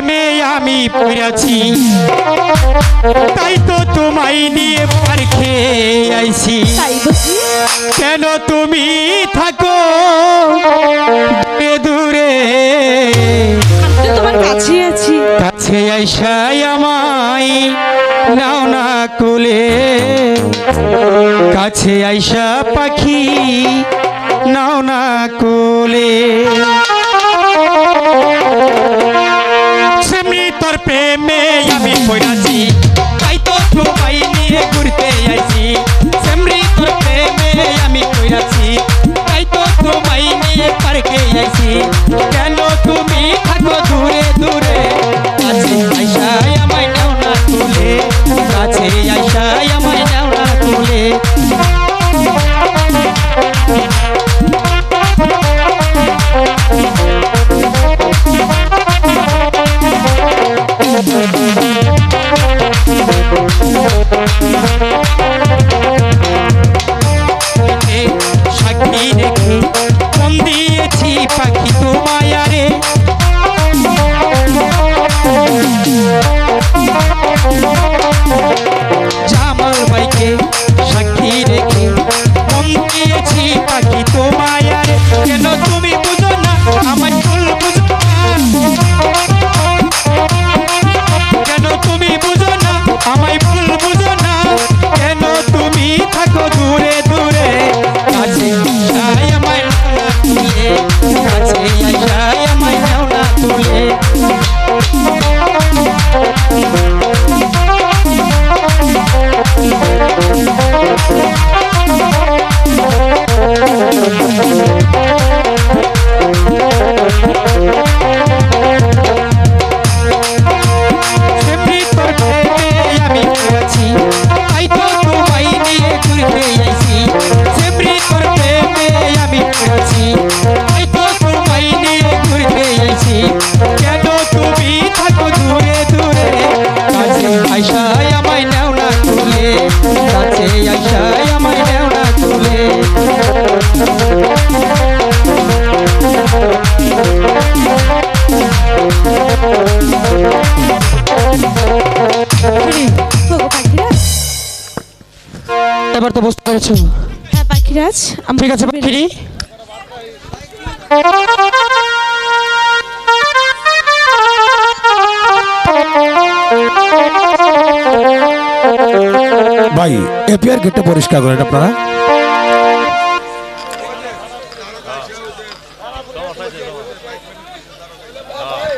প্রেমে আমি পড়েছি। তাই তো তোমায় নিয়ে পার খেয়ে আইছি। কেন তুমি থাকো দূরে? কাছে আইসাই আমায় নাও না কুলে। কাছে আইসা পাখি নাও না কুলে। থেকে আইছি কেন তুমি এবার তো বুঝতে পেরেছ। হ্যাঁ পাখিরাজ ঠিক আছে পাখিরি ভাই এপিআর গেটটা পরিষ্কার করেন আপনারা। Давай, 啊